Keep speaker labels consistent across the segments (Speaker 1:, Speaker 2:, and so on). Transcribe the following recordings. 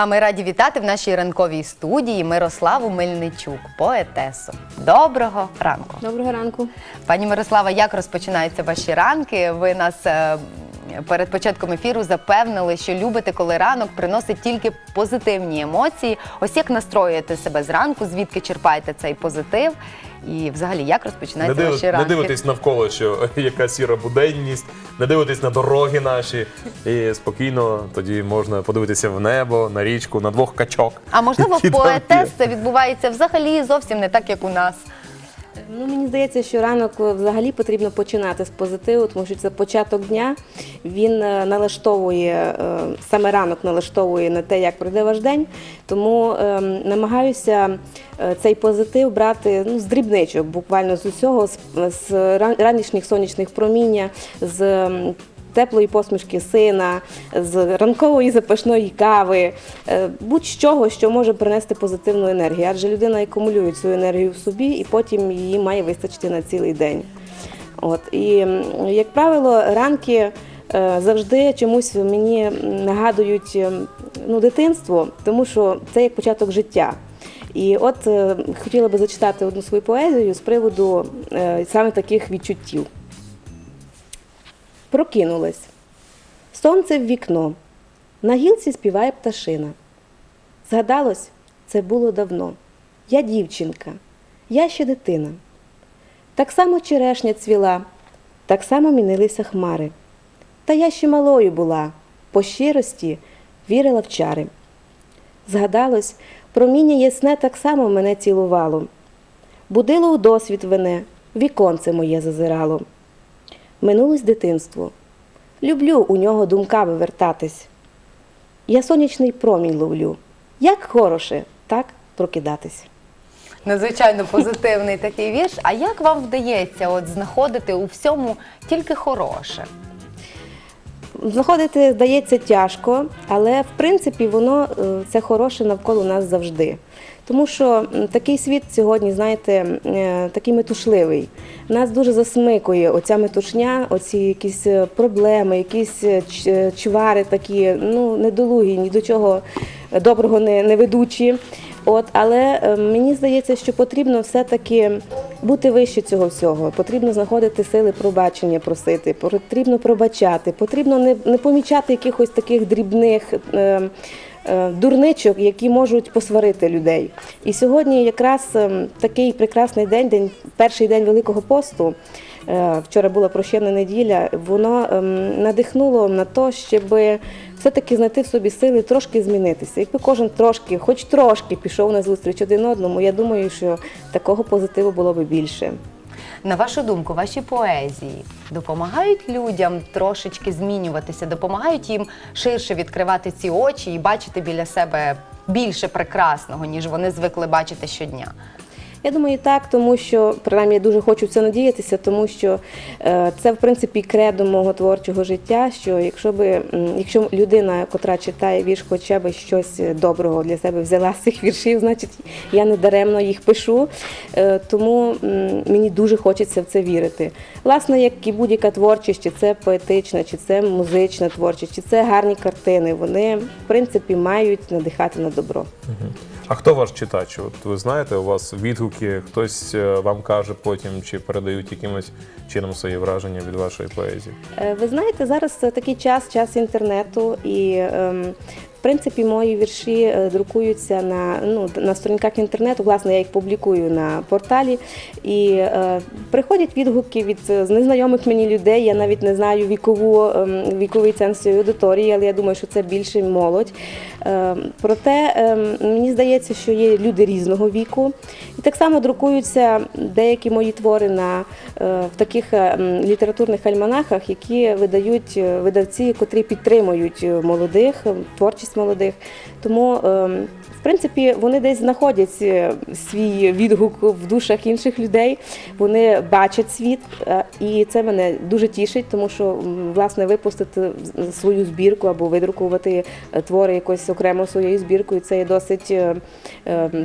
Speaker 1: А ми раді вітати в нашій ранковій студії Мирославу Мельничук, поетесу. Доброго ранку.
Speaker 2: Доброго ранку.
Speaker 1: Пані Мирослава, як розпочинаються ваші ранки? Ви нас е, перед початком ефіру запевнили, що любите, коли ранок приносить тільки позитивні емоції. Ось як настроюєте себе зранку, звідки черпаєте цей позитив? І взагалі, як
Speaker 3: Не,
Speaker 1: розпочинаються
Speaker 3: див...
Speaker 1: ваші
Speaker 3: не дивитись навколо, що яка сіра буденність, не дивитись на дороги наші. І спокійно тоді можна подивитися в небо, на річку, на двох качок.
Speaker 1: А можливо, в поетес це відбувається взагалі зовсім не так, як у нас.
Speaker 2: Ну, мені здається, що ранок взагалі потрібно починати з позитиву, тому що це початок дня. Він е, налаштовує, е, саме ранок налаштовує на те, як пройде ваш день. Тому ем, намагаюся е, цей позитив брати ну, з дрібничок, буквально з усього, з, з ранішніх сонячних проміння, з теплої посмішки сина, з ранкової запашної кави, е, будь-чого, що може принести позитивну енергію. Адже людина акумулює цю енергію в собі і потім її має вистачити на цілий день. От і як правило, ранки е, завжди чомусь мені нагадують ну, дитинство, тому що це як початок життя. І от е, хотіла би зачитати одну свою поезію з приводу саме таких відчуттів. Прокинулась. Сонце в вікно. На гілці співає пташина. Згадалось, це було давно. Я дівчинка, я ще дитина. Так само черешня цвіла, так само мінилися хмари. Та я ще малою була, по щирості вірила в чари. Згадалось, проміння ясне так само мене цілувало. Будило у досвід вине, віконце моє зазирало. Минулось дитинство. Люблю у нього думками вертатись. Я сонячний промінь ловлю. Як хороше, так прокидатись.
Speaker 1: Надзвичайно позитивний такий вірш. А як вам вдається от знаходити у всьому тільки хороше?
Speaker 2: Знаходити, здається, тяжко, але в принципі воно е, це хороше навколо нас завжди. Тому що такий світ сьогодні, знаєте, е, такий метушливий. Нас дуже засмикує оця метушня, оці якісь е, проблеми, якісь е, чвари такі, ну недолугі, ні до чого доброго не, не ведучі. От, але мені здається, що потрібно все-таки бути вище цього всього. Потрібно знаходити сили пробачення, просити, потрібно пробачати, потрібно не, не помічати якихось таких дрібних. Е, Дурничок, які можуть посварити людей. І сьогодні якраз ем, такий прекрасний день, день перший день Великого посту. е, Вчора була прощена неділя. Воно надихнуло на те, щоб все-таки знайти в собі сили трошки змінитися. Якби кожен трошки, хоч трошки пішов на зустріч один одному, я думаю, що такого позитиву було би більше.
Speaker 1: На вашу думку, ваші поезії допомагають людям трошечки змінюватися, допомагають їм ширше відкривати ці очі і бачити біля себе більше прекрасного, ніж вони звикли бачити щодня.
Speaker 2: Я думаю, так, тому що принаймні я дуже хочу в це надіятися, тому що е, це в принципі кредо мого творчого життя. Що якщо би якщо людина, котра читає вірш, хоча б щось доброго для себе взяла з цих віршів, значить я не даремно їх пишу. Е, тому мені дуже хочеться в це вірити. Власне, як і будь-яка творчість, чи це поетична, чи це музична творчість, чи це гарні картини, вони в принципі мають надихати на добро.
Speaker 3: А хто ваш читач? От ви знаєте, у вас відгуки, хтось е, вам каже потім, чи передають якимось чином свої враження від вашої поезії?
Speaker 2: Е, Ви знаєте, зараз такий час, час інтернету, і ем, в принципі мої вірші е, друкуються на, ну, на сторінках інтернету. Власне, я їх публікую на порталі. І е, приходять відгуки від е, незнайомих мені людей. Я навіть не знаю вікову, е, віковий ценз цієї аудиторії, але я думаю, що це більше молодь. Е, проте е, мені здається, що є люди різного віку. І так само друкуються деякі мої твори на, е, в таких е, літературних альманахах, які видають е, видавці, котрі підтримують молодих, творчість молодих. Тому, ем, в принципі, вони десь знаходять е, свій відгук в душах інших людей. Вони бачать світ, е, і це мене дуже тішить, тому що власне випустити свою збірку або видрукувати е, твори якось окремо своєю збіркою. Це є досить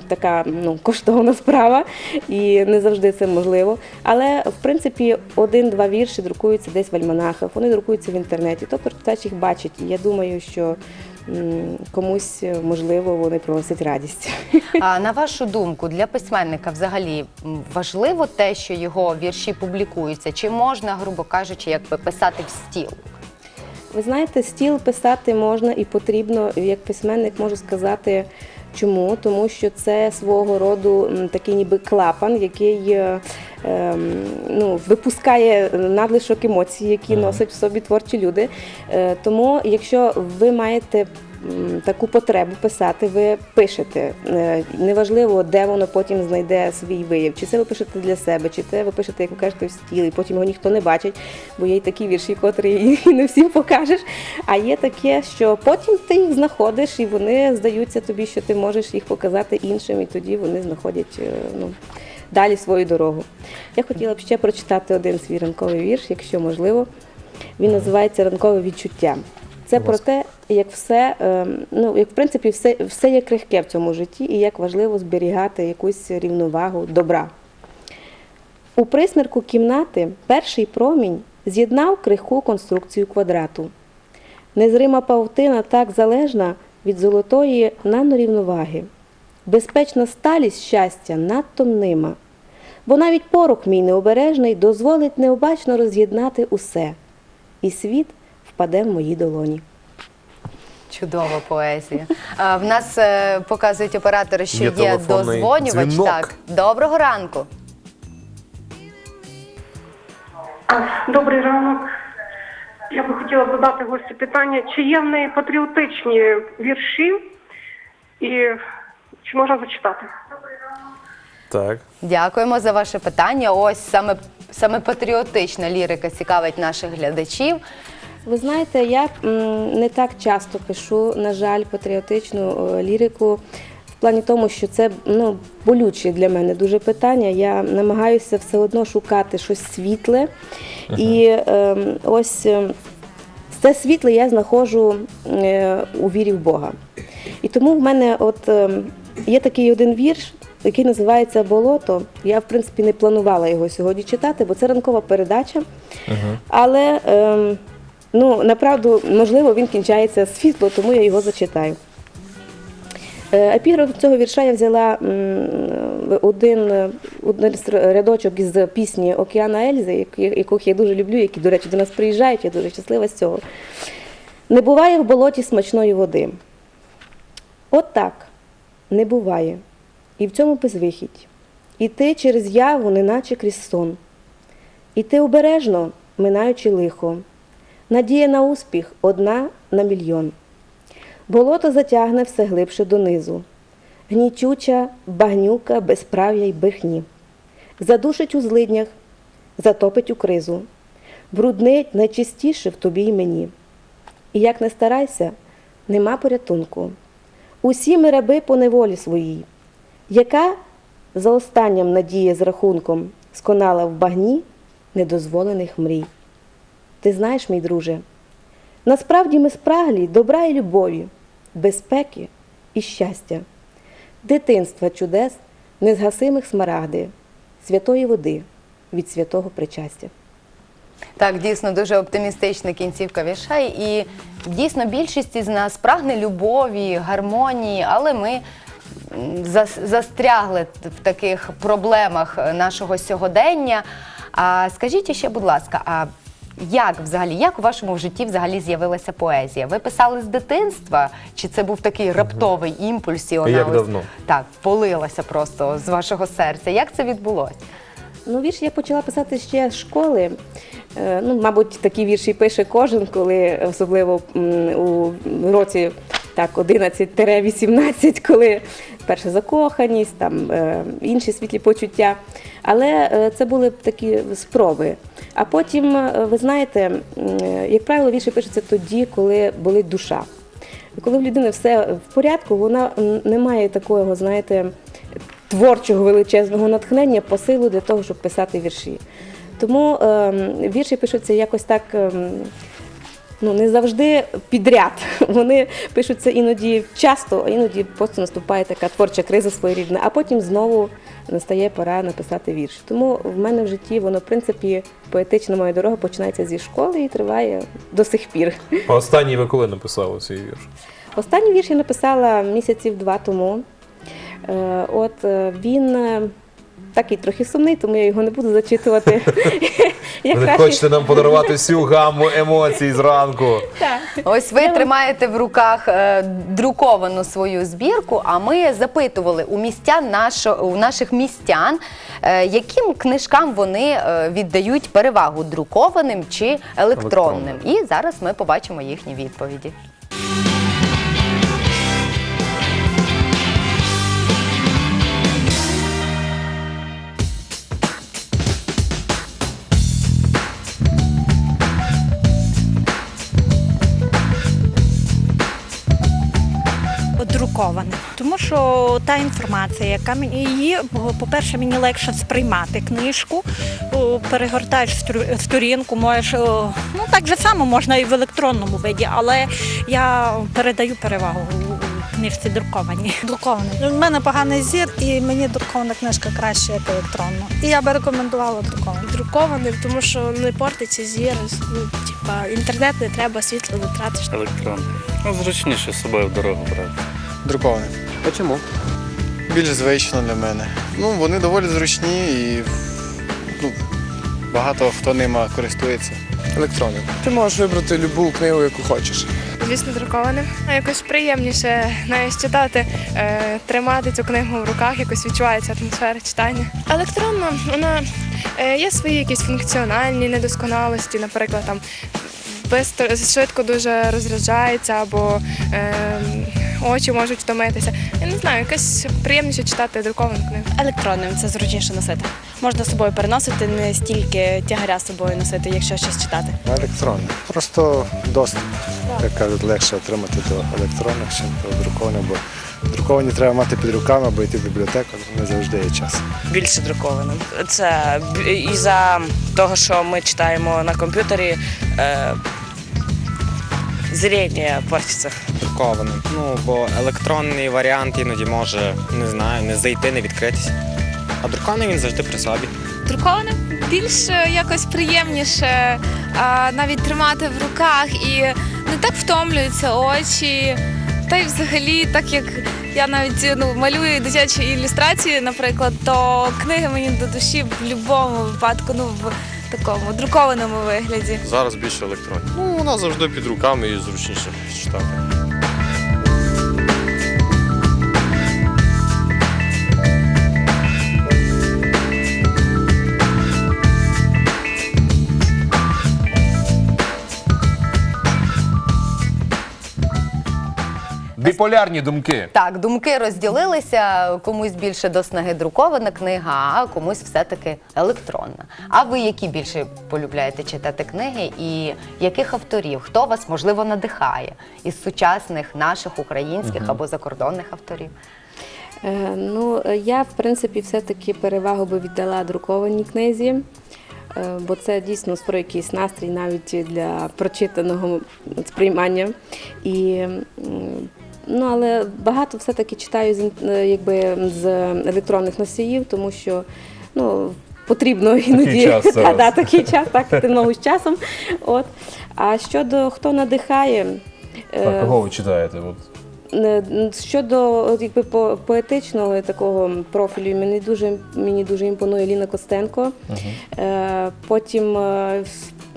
Speaker 2: така ну, коштовна справа, і не завжди це можливо. Але в принципі один-два вірші друкуються десь в альманахах, вони друкуються в інтернеті. Тобто читач їх бачить. І я думаю, що комусь, е, можливо, вони приносять радість.
Speaker 1: А на вашу думку, для письменника взагалі важливо те, що його вірші публікуються? Чи можна, грубо кажучи, якби писати в стіл?
Speaker 2: Ви знаєте, стіл писати можна і потрібно, як письменник можу сказати. Чому? Тому що це свого роду такий ніби клапан, який е, ем, ну, випускає надлишок емоцій, які носять в собі творчі люди. Е, тому, якщо ви маєте таку потребу писати, ви пишете. Е, Неважливо, де воно потім знайде свій вияв. Чи це ви пишете для себе, чи це ви пишете, як ви кажете, в стіл, і потім його ніхто не бачить, бо є й такі вірші, котрі і не всім покажеш. А є таке, що потім ти їх знаходиш, і вони здаються тобі, що ти можеш їх показати іншим, і тоді вони знаходять е, ну, далі свою дорогу. Я хотіла б ще прочитати один свій ранковий вірш, якщо можливо. Він називається Ранкове відчуття. Це про те, як все, е, ну як в принципі, все, все є крихке в цьому житті, і як важливо зберігати якусь рівновагу добра. У присмірку кімнати перший промінь з'єднав крихку конструкцію квадрату. Незрима павутина так залежна від золотої нанорівноваги. Безпечна сталість щастя надто мнима, бо навіть порох мій необережний дозволить необачно роз'єднати усе, і світ впаде в мої долоні.
Speaker 1: Чудова поезія. А, в нас е, показують оператори, що
Speaker 3: Є
Speaker 1: є,
Speaker 3: телефонний
Speaker 1: дозвонювач.
Speaker 3: дзвінок.
Speaker 1: Так, доброго ранку.
Speaker 4: Добрий ранок. Я би хотіла задати гості питання, чи є в неї патріотичні вірші і чи можна зачитати?
Speaker 3: Так.
Speaker 1: Дякуємо за ваше питання. Ось саме, саме патріотична лірика цікавить наших глядачів.
Speaker 2: Ви знаєте, я не так часто пишу, на жаль, патріотичну е, лірику. В плані тому, що це ну, болюче для мене дуже питання. Я намагаюся все одно шукати щось світле. І ем, ось ем, це світле я знаходжу е, у вірі в Бога. І тому в мене от ем, є такий один вірш, який називається Болото. Я, в принципі, не планувала його сьогодні читати, бо це ранкова передача. Але ем, ну, направду, можливо, він кінчається світло, тому я його зачитаю. Е, Епіграф цього вірша я взяла один, е, один рядочок із пісні Океана Ельзи, яких я дуже люблю, які, до речі, до нас приїжджають, я дуже щаслива з цього. Не буває в болоті смачної води. От так, не буває. І в цьому безвихідь. Іти через яву, неначе крізь сон. Іти обережно, минаючи лихо. Надія на успіх одна на мільйон. Болото затягне все глибше донизу. Гнітюча, багнюка, безправ'я й брехні. Задушить у злиднях, затопить у кризу. Бруднить найчистіше в тобі й мені. І як не старайся, нема порятунку. Усі ми раби по неволі своїй, яка за останнім надія з рахунком сконала в багні недозволених мрій. Ти знаєш, мій друже, насправді ми спраглі добра і любові, безпеки і щастя, дитинства чудес, незгасимих смарагди, святої води від святого причастя.
Speaker 1: Так, дійсно дуже оптимістична кінцівка вірша. І дійсно більшість із нас прагне любові, гармонії, але ми застрягли в таких проблемах нашого сьогодення. А скажіть ще, будь ласка, а як взагалі, як у вашому житті взагалі з'явилася поезія? Ви писали з дитинства? Чи це був такий раптовий імпульс? І вона
Speaker 3: як
Speaker 1: ось
Speaker 3: давно?
Speaker 1: так полилася просто з вашого серця? Як це відбулося?
Speaker 2: Ну, вірш я почала писати ще з школи. Е, Ну, мабуть, такі вірші пише кожен, коли особливо у році так 11-18, коли перша закоханість, там е, інші світлі почуття. Але е, це були такі спроби. А потім, е, ви знаєте, е, як правило, вірші пишуться тоді, коли болить душа. Коли в людини все в порядку, вона не має такого, знаєте, творчого величезного натхнення по силу для того, щоб писати вірші. Тому ем, вірші пишуться якось так. ем, Ну, не завжди підряд. Вони пишуться іноді часто, а іноді просто наступає така творча криза своєрідна, а потім знову настає пора написати вірш. Тому в мене в житті воно, в принципі, поетична моя дорога починається зі школи і триває до сих пір.
Speaker 3: А останній ви коли написали цей вірш?
Speaker 2: Останній вірш я написала місяців два тому. Е, От е, він е, такий трохи сумний, тому я його не буду зачитувати. Я
Speaker 3: Ви не
Speaker 2: краще-
Speaker 3: хочете нам подарувати всю гамму емоцій зранку.
Speaker 1: Ось ви тримаєте в руках е, друковану свою збірку. А ми запитували у містян нашо, у наших містян, е, яким книжкам вони е, віддають перевагу друкованим чи електронним. І зараз ми побачимо їхні відповіді.
Speaker 5: Друковане. Тому що та інформація, яка мені її, по-перше, мені легше сприймати книжку, перегортаєш сторінку, можеш, ну так же само можна і в електронному виді, але я передаю перевагу у книжці друкованій.
Speaker 6: Друкований. У мене поганий зір, і мені друкована книжка краще, як електронна. І я би рекомендувала друковану.
Speaker 7: друкованим, тому що не портиться зір. Ну, типа, інтернет не треба, світло не тратиш.
Speaker 8: Електронний. Ну, зручніше з собою в дорогу брати.
Speaker 9: Друкований.
Speaker 10: А чому?
Speaker 9: Більш звично для мене. Ну, вони доволі зручні і ну, багато хто ними користується.
Speaker 10: Електронний. Ти можеш вибрати будь-яку книгу, яку хочеш.
Speaker 7: Звісно, друкованим. Якось приємніше навіть читати, е, тримати цю книгу в руках, якось відчувається атмосфера читання. Електронна, вона е, є свої якісь функціональні недосконалості, наприклад, там швидко дуже розряджається або е, очі можуть втомитися. Я не знаю, якось приємніше читати друковану книгу.
Speaker 11: Електронним це зручніше носити. Можна з собою переносити, не стільки тягаря з собою носити, якщо щось читати.
Speaker 12: Електронний. Просто доступ, як кажуть, легше отримати до електронних, ніж до друкованих, бо друковані треба мати під руками, або йти в бібліотеку, не завжди є час.
Speaker 13: більше друкованим. Це б- із-за того, що ми читаємо на комп'ютері, е, зріння портиться.
Speaker 10: Друкованим. Ну, бо електронний варіант іноді може, не знаю, не зайти, не відкритися. А друкований він завжди при собі.
Speaker 7: Друкованим більш е, якось приємніше а, навіть тримати в руках і не так втомлюються очі. Та й взагалі, так як я навіть ну, малюю дитячі ілюстрації, наприклад, то книги мені до душі в будь-якому випадку, ну в такому друкованому вигляді.
Speaker 8: Зараз більше електронні. Ну, вона завжди під руками і зручніше читати.
Speaker 3: Біполярні думки.
Speaker 1: Так, думки розділилися. Комусь більше до снаги друкована книга, а комусь все-таки електронна. А ви які більше полюбляєте читати книги і яких авторів? Хто вас можливо надихає із сучасних наших українських або закордонних авторів?
Speaker 2: Е, Ну, я, в принципі, все-таки перевагу би віддала друкованій книзі, е, бо це дійсно створює якийсь настрій навіть для прочитаного сприймання. І, ну, але багато все-таки читаю з, е, якби, з електронних носіїв, тому що ну, потрібно іноді
Speaker 3: час
Speaker 2: Та, такий час, так, ти ногу з часом. От. А щодо хто надихає. е,
Speaker 3: А кого ви читаєте? От.
Speaker 2: Е, Щодо якби по- поетичного такого профілю, мені дуже мені дуже імпонує Ліна Костенко. Е, Потім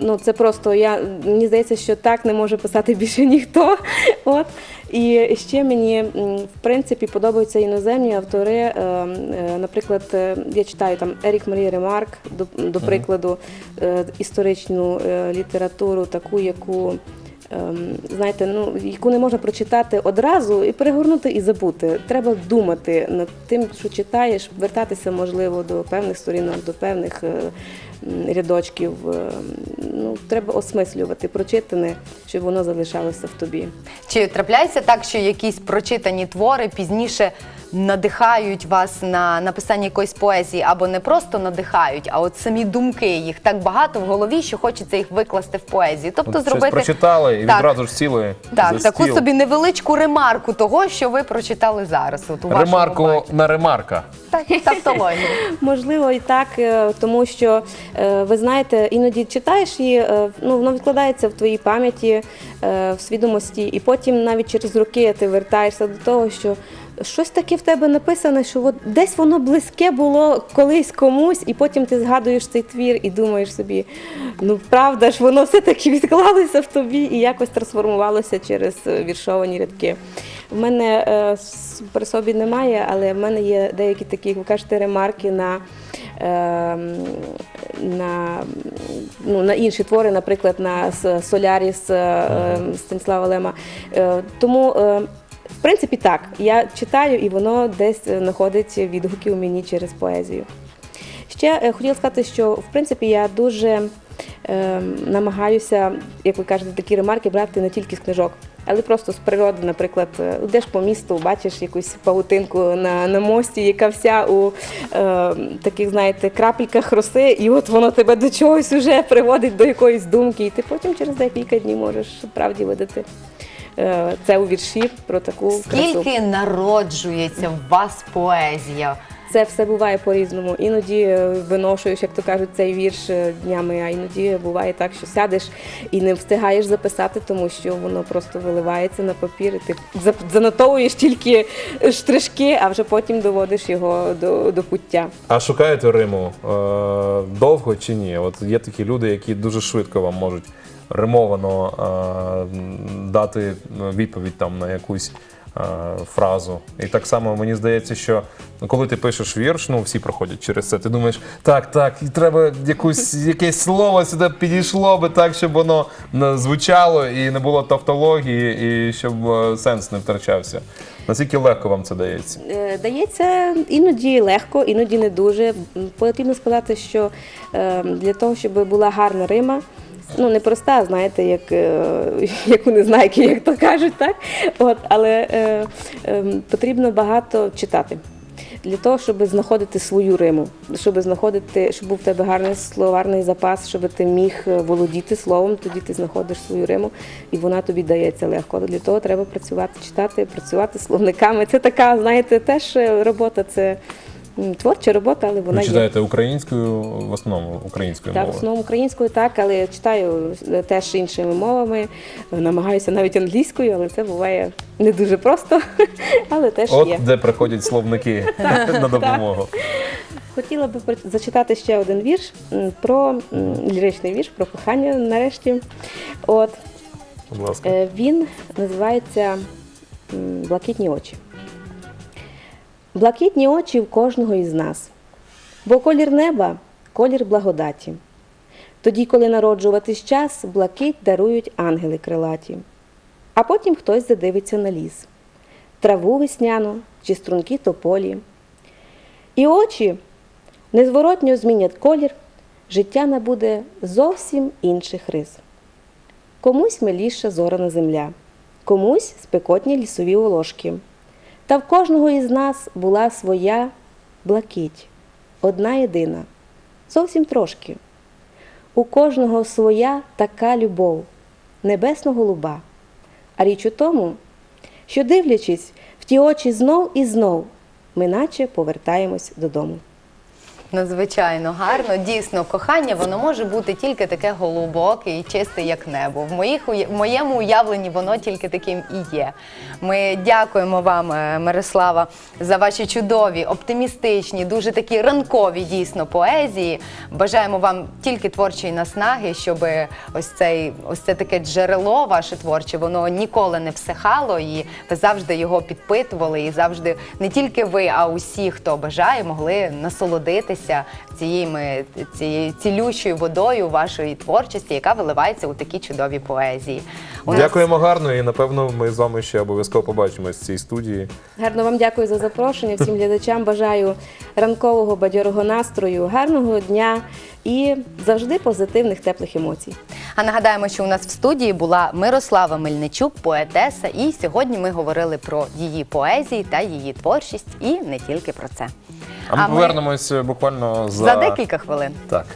Speaker 2: ну це просто я мені здається, що так не може писати більше ніхто. От і ще мені в принципі подобаються іноземні автори. Е, е, Наприклад, е, я читаю там Ерік Марія Ремарк, до, до прикладу, історичну літературу, таку, яку знаєте, ну яку не можна прочитати одразу і перегорнути і забути. Треба думати над тим, що читаєш, вертатися можливо до певних сторінок, до певних рядочків. Е, Ну, треба осмислювати прочитане, щоб воно залишалося в тобі.
Speaker 1: Чи трапляється так, що якісь прочитані твори пізніше надихають вас на написання якоїсь поезії, або не просто надихають, а от самі думки їх так багато в голові, що хочеться їх викласти в поезію. Тобто
Speaker 3: От щось
Speaker 1: зробити
Speaker 3: прочитали і
Speaker 1: Так.
Speaker 3: відразу ж сіли
Speaker 1: так,
Speaker 3: за
Speaker 1: таку
Speaker 3: стіл.
Speaker 1: собі невеличку ремарку того, що ви прочитали зараз. От у вашому
Speaker 3: Ремарку
Speaker 1: баченні.
Speaker 3: на ремарка.
Speaker 1: Так, тавтологію.
Speaker 2: Можливо, і так, е, тому що ви знаєте, іноді читаєш і е, ну, воно відкладається в твоїй пам'яті, е, в свідомості, і потім навіть через роки ти вертаєшся до того, що щось таке в тебе написане, що от десь воно близьке було колись комусь, і потім ти згадуєш цей твір і думаєш собі, ну правда ж, воно все-таки відклалося в тобі і якось трансформувалося через е, віршовані рядки. В мене е, при собі немає, але в мене є деякі такі, як ви кажете, ремарки на, е, на, ну, на інші твори, наприклад, на Соляріс е, е, Станіслава Лема. Е, тому, в принципі, так, я читаю і воно десь знаходить відгуки у мені через поезію. Ще хотіла сказати, що в принципі я дуже е, намагаюся, як ви кажете, такі ремарки брати не тільки з книжок, але просто з природи, наприклад, е, йдеш по місту, бачиш якусь павутинку на, на мості, яка вся у е, таких, знаєте, крапельках роси, і от воно тебе до чогось уже приводить до якоїсь думки, і ти потім через декілька днів можеш справді видати е, це у вірші про таку красу.
Speaker 1: Скільки народжується в вас поезія?
Speaker 2: Це все буває по-різному. Іноді е, виношуєш, як то кажуть, цей вірш е, днями, а іноді буває так, що сядеш і не встигаєш записати, тому що воно просто виливається на папір, і ти занотовуєш тільки штришки, а вже потім доводиш його до, до пуття.
Speaker 3: А шукаєте Риму е, довго чи ні? От є такі люди, які дуже швидко вам можуть римовано е, дати відповідь там на якусь е, фразу. І так само мені здається, що ну, коли ти пишеш вірш, ну всі проходять через це. Ти думаєш, так, так, і треба якусь якесь слово сюди підійшло би так, щоб воно е, звучало і не було тавтології, і щоб е, сенс не втрачався. Наскільки легко вам це дається?
Speaker 2: Е, Дається іноді легко, іноді не дуже. Потрібно сказати, що е, для того, щоб була гарна рима, ну не проста, знаєте, як, е, як у незнайки, як то кажуть, так? От, але е, е, потрібно багато читати. Для того, щоб знаходити свою риму, щоб знаходити, щоб був в тебе гарний словарний запас, щоб ти міг е, володіти словом, тоді ти знаходиш свою риму, і вона тобі дається легко. Для того треба працювати, читати, працювати словниками. Це така, знаєте, теж е, робота, це м, творча робота, але вона
Speaker 3: Ви
Speaker 2: є.
Speaker 3: читаєте українською, в основному українською
Speaker 2: Так, в
Speaker 3: мовою?
Speaker 2: основному українською, так, але читаю е, теж іншими мовами, намагаюся навіть англійською, але це буває не дуже просто, але теж
Speaker 3: От
Speaker 2: є.
Speaker 3: де приходять словники на допомогу.
Speaker 2: Хотіла би про- зачитати ще один вірш м, про м, ліричний вірш про кохання нарешті. От
Speaker 3: Будь ласка.
Speaker 2: е, він називається м, Блакитні очі. Блакитні очі в кожного із нас, бо колір неба колір благодаті. Тоді, коли народжуватись час, блакить дарують ангели крилаті. А потім хтось задивиться на ліс, траву весняну чи струнки тополі. І очі незворотньо змінять колір, життя набуде зовсім інших рис. Комусь миліша зорана земля, комусь спекотні лісові волошки. Та в кожного із нас була своя блакить, одна єдина, зовсім трошки. У кожного своя така любов, небесно-голуба. А річ у тому, що дивлячись в ті очі знов і знов, ми наче повертаємось додому.
Speaker 1: Надзвичайно гарно. Дійсно, кохання воно може бути тільки таке голубоке і чисте, як небо. В моїх в моєму уявленні воно тільки таким і є. Ми дякуємо вам, е, Мирослава, за ваші чудові, оптимістичні, дуже такі ранкові дійсно поезії. Бажаємо вам тільки творчої наснаги, щоб ось цей ось це таке джерело ваше творче, воно ніколи не всихало, і ви завжди його підпитували, і завжди не тільки ви, а усі, хто бажає, могли насолодитися поділитися цією, цією цілющою водою вашої творчості, яка виливається у такі чудові поезії. У
Speaker 3: Дякуємо нас... гарно, і напевно ми з вами ще обов'язково побачимось в цій студії.
Speaker 2: Гарно вам дякую за запрошення. Всім глядачам бажаю ранкового бадьорого настрою, гарного дня і завжди позитивних теплих емоцій.
Speaker 1: А нагадаємо, що у нас в студії була Мирослава Мельничук, поетеса, і сьогодні ми говорили про її поезії та її творчість, і не тільки про це.
Speaker 3: А ми
Speaker 1: А ми-
Speaker 3: повернемось е, буквально за,
Speaker 1: за декілька хвилин.
Speaker 3: Так.